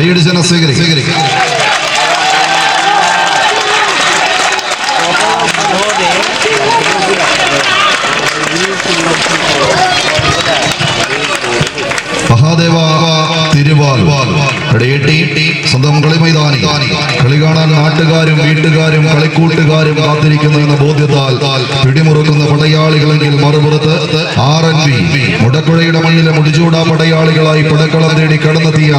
കൈയടിച്ചനെ സ്വീകരിക്കും. മഹാദേവ തിരുവാൽ. സ്വന്തം കളി കാണാൻ നാട്ടുകാരും വീട്ടുകാരും കളിക്കൂട്ടുകാരും കാത്തിരിക്കുന്നു എന്ന ബോധ്യത്താൽ പിടിമുറുക്കുന്ന പടയാളികളെങ്കിൽ മറുപുറത്ത് ആർ എൻ വി മുടക്കുഴയുടെ മണ്ണിലെ മുടിചൂടാ പടയാളികളായി പടക്കളം തേടി കടന്നെത്തിയ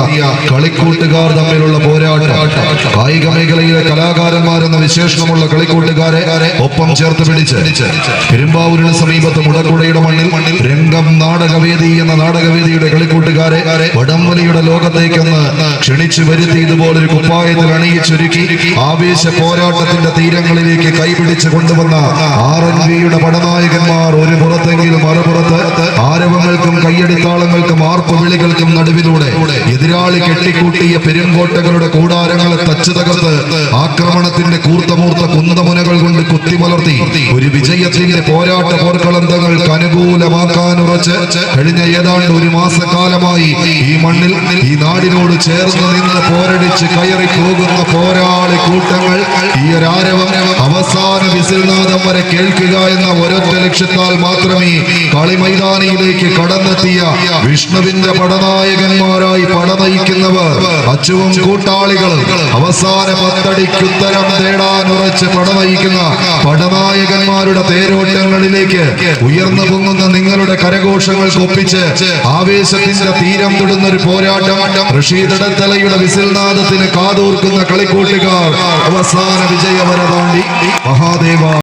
കളിക്കൂട്ടുകാർ തമ്മിലുള്ള പോരാട്ടം. കായിക മേഖലയിലെ കലാകാരന്മാരെന്ന വിശേഷണമുള്ള കളിക്കൂട്ടുകാരെ ഒപ്പം ചേർത്ത് പിടിച്ച് പെരുമ്പാവൂരിന് സമീപത്ത് മുടക്കുഴയുടെ മണ്ണിൽ രംഗം നാടകവേദി എന്ന നാടകവേദിയുടെ കളിക്കൂട്ടുകാരെ വടംവലിയുടെ ലോകത്തേക്കൊന്ന് ക്ഷണിച്ചു വരുത്തി ഇതുപോലൊരു കുപ്പായത്തിൽ അണിയിച്ചൊരുക്കി ആവേശ പോരാട്ടത്തിന്റെ തീരങ്ങളിലേക്ക് കൈപിടിച്ച് കൊണ്ടുവന്ന ആർ എൻ വിയുടെ പടനായകന്മാർ ഒരു പുറത്തെങ്കിൽ മറുപുറത്ത് ആരവങ്ങൾക്കും കയ്യടിത്താളങ്ങൾക്കും ആർപ്പ് വിളികൾക്കും നടുവിലൂടെ എതിരാളി കെട്ടിക്കൂട്ടിയ പെരുങ്കോട്ടകളുടെ കൂടാരങ്ങളെ തച്ചു തകർത്ത് ആക്രമണത്തിന്റെ കൂർത്തമൂർത്ത കുന്തമുനകൾ കൊണ്ട് കുത്തിമലർത്തി ഒരു വിജയത്തിന്റെ പോരാട്ട പോർക്കളന്തങ്ങൾക്ക് അനുകൂലമാക്കാൻ ഉറച്ച് കഴിഞ്ഞ ഏതാണ്ട് ഒരു മാസക്കാലമായി ഈ മണ്ണിൽ ഈ നാടിനോട് ചേർന്ന് നിന്ന് പോരടിച്ച് കയറി പോകുന്ന പോരാളി കൂട്ടങ്ങൾ ഈ ഒരു ആരവം അവസാന വിസിൽനാദം വരെ കേൾക്കുക എന്ന ഒരൊറ്റ ലക്ഷ്യത്താൽ മാത്രമേ കളിമൈതാനിയിലേക്ക് കടന്നെത്തിയ വിഷ്ണുവിന്റെ പടനായകന്മാരായി പടനയിക്കുന്നവർ അച്ചുവും കൂട്ടാളികൾ അവസാന പത്തടിക്കുത്തരം തേടാൻ ഉറച്ച് പടനയിക്കുന്ന പടനായകന്മാരുടെ തേരോട്ടങ്ങളിലേക്ക് ഉയർന്നു പൊങ്ങുന്ന നിങ്ങളുടെ കരഘോഷങ്ങൾക്ക് ഒപ്പിച്ച് ആവേശത്തിന്റെ തീരം തൊടുന്ന ഒരു പോരാട്ടം ഋഷീദടത്തലയുടെ വിസിൽനാദത്തിന് കാതോർക്കുന്ന കളിക്കൂട്ടുകാർ അവസാന താണ്ടി മഹാദേവ